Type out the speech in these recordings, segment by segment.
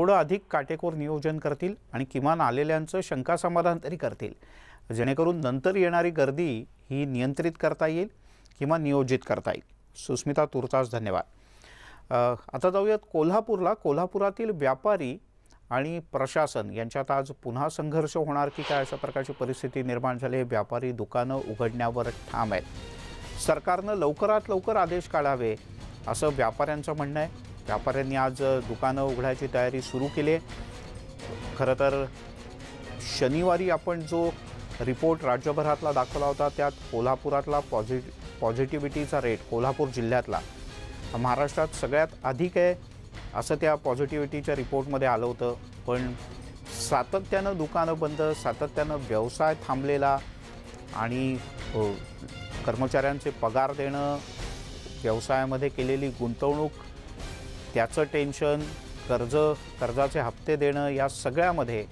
थोडं अधिक काटेकोर नियोजन करतील आणि किमान आलेल्यांचं शंका समाधान तरी करतील. जेणेकरून नंतर येणारी गर्दी ही नियंत्रित करता येईल किंवा नियोजित करता येईल. सुस्मिता तुर्तास धन्यवाद. आता जाऊयात कोल्हापूरला. कोल्हापुरातील व्यापारी आणि प्रशासन यांच्यात आज पुन्हा संघर्ष होणार की काय अशा प्रकारची परिस्थिती निर्माण झाली व्यापारी दुकानं उघडण्यावर ठाम आहेत. सरकारनं लवकरात लवकर आदेश काढावे असं व्यापाऱ्यांचं म्हणणं आहे. व्यापाऱ्यांनी आज दुकानं उघडायची तयारी सुरू केली आहे. खरं तर शनिवारी आपण जो रिपोर्ट राज्यभरातला दाखवला होता त्यात कोल्हापुरातला पॉझि पॉझिटिव्हिटीचा रेट कोल्हापूर जिल्ह्यातला महाराष्ट्रात सगळ्यात अधिक आहे असं त्या पॉझिटिव्हिटीच्या रिपोर्टमध्ये आलं होतं. पण सातत्यानं दुकानं बंद सातत्यानं व्यवसाय थांबलेला आणि कर्मचाऱ्यांचे पगार देणं व्यवसायामध्ये केलेली गुंतवणूक त्याचं टेन्शन कर्ज कर्जाचे हप्ते देणं या सगळ्यामध्ये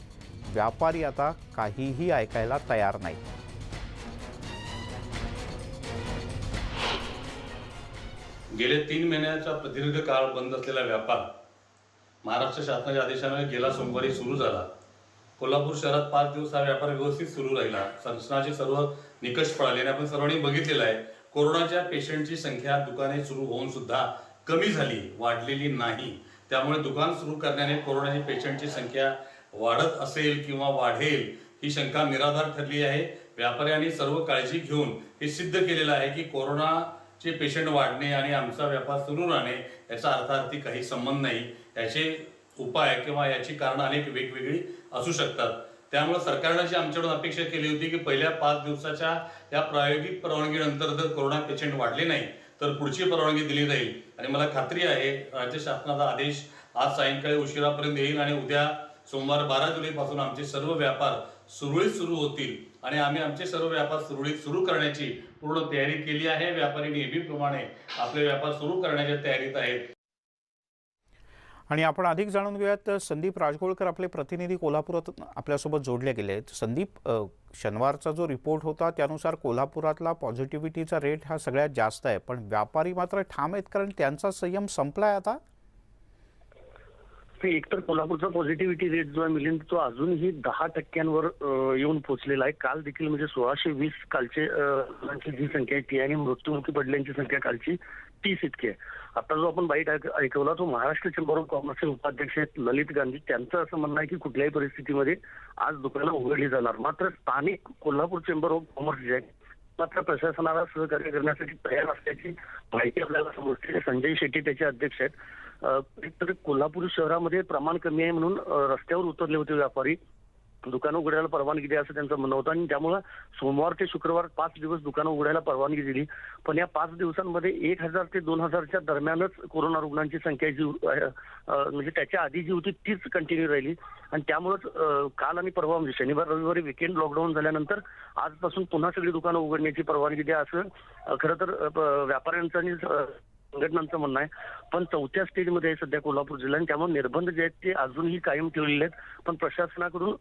व्यापारी आता काहीही ऐकायला तयार नाही गेले तीन महिन्याचा प्रदीर्घ काळ बंद असलेला व्यापार महाराष्ट्र शासनाच्या आदेशाने गेला सोमवारी सुरू झाला. कोल्हापूर शहरात पाच दिवस हा व्यापार व्यवस्थित सुरू राहिला. शासनाचे सर्व निकष पळाले आणि आपण सर्वांनी बघितलेलं आहे कोरोनाच्या पेशंटची संख्या दुकाने सुरू होऊन सुद्धा कमी झाली वाढलेली नाही. त्यामुळे दुकान सुरू करण्याने कोरोनाची पेशंटची संख्या वाढत असेल किंवा वाढेल ही शंका निराधार ठरली आहे. व्यापाऱ्यांनी सर्व काळजी घेऊन हे सिद्ध केलेलं आहे की कोरोनाचे पेशंट वाढणे आणि आमचा व्यापार सुरू राहणे याचा अर्थार्थी काही संबंध नाही. याचे उपाय किंवा याची कारणं अनेक वेगवेगळी असू शकतात. त्यामुळे सरकारनं जी आमच्याकडून अपेक्षा केली होती की पहिल्या पाच दिवसाच्या या प्रायोगिक परवानगीनंतर जर कोरोना पेशंट वाढले नाही तर पुढची परवानगी दिली जाईल. आणि मला खात्री आहे राज्य शासनाचा आदेश आज सायंकाळी उशिरापर्यंत येईल आणि उद्या सोमवार बारा जुलैपासून आमचे सर्व व्यापार सुरळीत सुरू होतील. आणि आम्ही आमचे सर्व व्यापार सुरळीत सुरू करण्याची पूर्ण तयारी केली आहे. व्यापारी नेहमीप्रमाणे आपले व्यापार सुरू करण्याच्या तयारीत आहेत. आणि आपण अधिक जाणून घेऊयात संदीप राजगोळकर आपले प्रतिनिधी कोल्हापुरात आपल्यासोबत जोडले गेले आहेत. संदीप शनिवारचा जो रिपोर्ट होता त्यानुसार कोल्हापुरातला पॉझिटिव्हिटीचा रेट हा सगळ्यात जास्त आहे. पण व्यापारी मात्र ठाम आहेत कारण त्यांचा संयम संपलाय आता. ते एकतर कोल्हापूरचा पॉझिटिव्हिटी रेट जो आहे मिलिंद तो अजूनही दहा टक्क्यांवर येऊन पोहोचलेला आहे. काल देखील म्हणजे सोळाशे वीस कालचे जी संख्या आहे ती आणि मृत्यूमुखी पडल्यांची संख्या कालची तीस इतकी आहे. आता जो आपण बाईट ऐक- ऐकवला तो महाराष्ट्र चेंबर ऑफ कॉमर्सचे उपाध्यक्ष आहेत ललित गांधी. त्यांचं असं म्हणणं आहे की कुठल्याही परिस्थितीमध्ये आज दुकानं उघडली जाणार. मात्र स्थानिक कोल्हापूर चेंबर ऑफ कॉमर्स जे आहे मात्र प्रशासनाला सहकार्य करण्यासाठी तयार असल्याची माहिती आपल्याला समजते संजय शेट्टी त्याचे अध्यक्ष आहेत. तर कोल्हापूर शहरामध्ये प्रमाण कमी आहे म्हणून रस्त्यावर उतरले होते व्यापारी. दुकानं उघडायला परवानगी द्या असं त्यांचं म्हणणं होतं. आणि त्यामुळं सोमवार ते शुक्रवार पाच दिवस दुकानं उघडायला परवानगी दिली. पण या पाच दिवसांमध्ये एक हजार ते दोन हजारच्या दरम्यानच कोरोना रुग्णांची संख्या जी म्हणजे त्याच्या आधी जी होती तीच कंटिन्यू राहिली. आणि त्यामुळेच काल आणि परवा म्हणजे शनिवार रविवारी विकेंड लॉकडाऊन झाल्यानंतर आजपासून पुन्हा सगळी दुकानं उघडण्याची परवानगी द्या असं खरं तर व्यापाऱ्यांचं आणि संघटनांचं म्हणणं आहे. पण चौथ्या स्टेजमध्ये आहे सध्या कोल्हापूर जिल्हा आणि त्यामुळे निर्बंध जे आहेत ते अजूनही कायम ठेवलेले आहेत. पण प्रशासनाकडून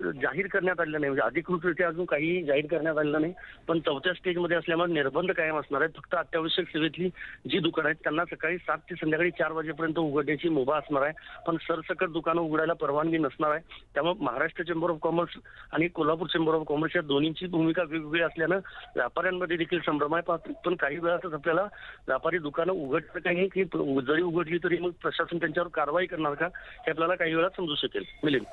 जाहीर करण्यात आलेलं नाही. म्हणजे अधिकृतरित्या अजून काही जाहीर करण्यात आलेलं नाही. पण चौथ्या स्टेजमध्ये असल्यामुळे निर्बंध कायम असणार आहेत. फक्त अत्यावश्यक सेवेतली जी दुकानं आहेत त्यांना सकाळी सात ते संध्याकाळी चार वाजेपर्यंत उघडण्याची मुभा असणार आहे. पण सरसकट दुकानं उघडायला परवानगी नसणार आहे. त्यामुळे महाराष्ट्र चेंबर ऑफ कॉमर्स आणि कोल्हापूर चेंबर ऑफ कॉमर्स या दोन्हीची भूमिका वेगवेगळी असल्यानं व्यापाऱ्यांमध्ये देखील संभ्रम आहे. पण- पण काही वेळातच आपल्याला व्यापारी दुकानं उघडतं काही नाही की जरी उघडली तरी मग प्रशासन त्यांच्यावर कारवाई करणार का हे आपल्याला काही वेळात समजू शकेल. मिलिंद.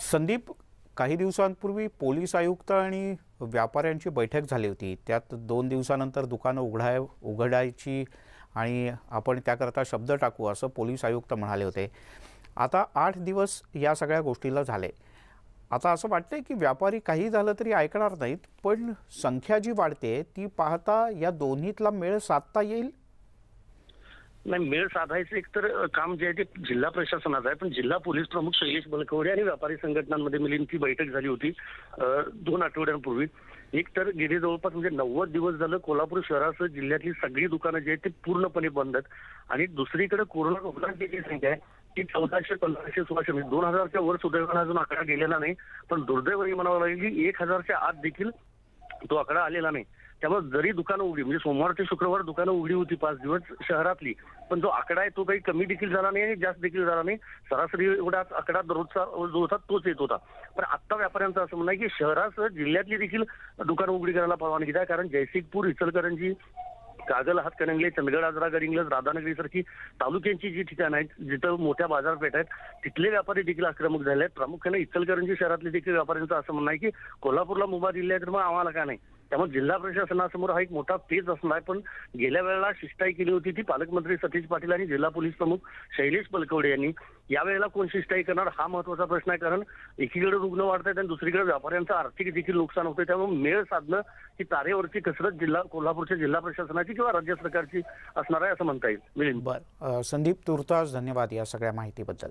संदीप काही दिवसांपूर्वी पोलीस आयुक्त आणि व्यापाऱ्यांची बैठक झाली होती. त्यात दोन दिवसानंतर दुकानं उघडाय उघडायची आणि आपण त्याकरता शब्द टाकू असं पोलीस आयुक्त म्हणाले होते. आता आठ दिवस या सगळ्या गोष्टीला झाले. आता असं वाटतंय की व्यापारी काही झालं तरी ऐकणार नाहीत पण संख्या जी वाढते ती पाहता या दोन्हीतला मेळ साधता येईल? नाही मेळ साधायचं एक तर काम जे आहे ते जिल्हा प्रशासनाचं आहे. पण जिल्हा पोलीस प्रमुख शैलेश बलकवडे आणि व्यापारी संघटनांमध्ये मिळून ती बैठक झाली होती दोन आठवड्यांपूर्वी. एक तर गेले जवळपास म्हणजे नव्वद दिवस झालं कोल्हापूर शहरासह जिल्ह्यातली सगळी दुकानं जी आहेत ती पूर्णपणे बंद आहेत. आणि दुसरीकडे कोरोना रुग्णांची जी संख्या आहे ती चौदाशे पंधराशे सोळाशे म्हणजे दोन हजारच्या वर सुदैवानं अजून आकडा गेलेला नाही. पण दुर्दैवाने म्हणावं लागेल की एक हजारच्या आत देखील तो आकडा आलेला नाही. त्यामुळे जरी दुकानं उघडी म्हणजे सोमवार ते शुक्रवार दुकानं उघडी होती पाच दिवस शहरातली पण जो आकडा आहे तो काही कमी देखील झाला नाही आणि जास्त देखील झाला नाही. सरासरी एवढा आकडा दररोजचा जो होता तोच येत होता. पण आत्ता व्यापाऱ्यांचं असं म्हणणं आहे की शहरासह जिल्ह्यातली देखील दुकानं उघडी करायला परवानगी द्या. कारण जयसिंगपूर इचलकरंजी कागल हातकणंगले चंदगड आजरा गडिंग्लज राधानगरीसारखी तालुक्यांची जी ठिकाणं आहेत जिथं मोठ्या बाजारपेठ आहेत तिथले व्यापारी देखील आक्रमक झाले आहेत. प्रामुख्याने इचलकरंजी शहरातले देखील व्यापाऱ्यांचं असं म्हणणं आहे की कोल्हापूरला मुभा दिली आहे तर मग आम्हाला का नाही? त्यामुळे जिल्हा प्रशासनासमोर हा एक मोठा पेच असणार आहे. पण गेल्या वेळेला शिष्टाई केली होती ती पालकमंत्री सतीश पाटील आणि जिल्हा पोलीस प्रमुख शैलेश बलकवडे यांनी. यावेळेला कोण शिष्टाई करणार हा महत्त्वाचा प्रश्न आहे. कारण एकीकडे रुग्ण वाढत आहेत आणि दुसरीकडे व्यापाऱ्यांचं आर्थिक देखील नुकसान होतं त्यामुळे मेळ साधणं ही तारेवरची कसरत जिल्हा कोल्हापूरच्या जिल्हा प्रशासनाची किंवा राज्य सरकारची असणार आहे असं म्हणता येईल. मिलिंद. बरं. संदीप तुर्तास धन्यवाद या सगळ्या माहितीबद्दल.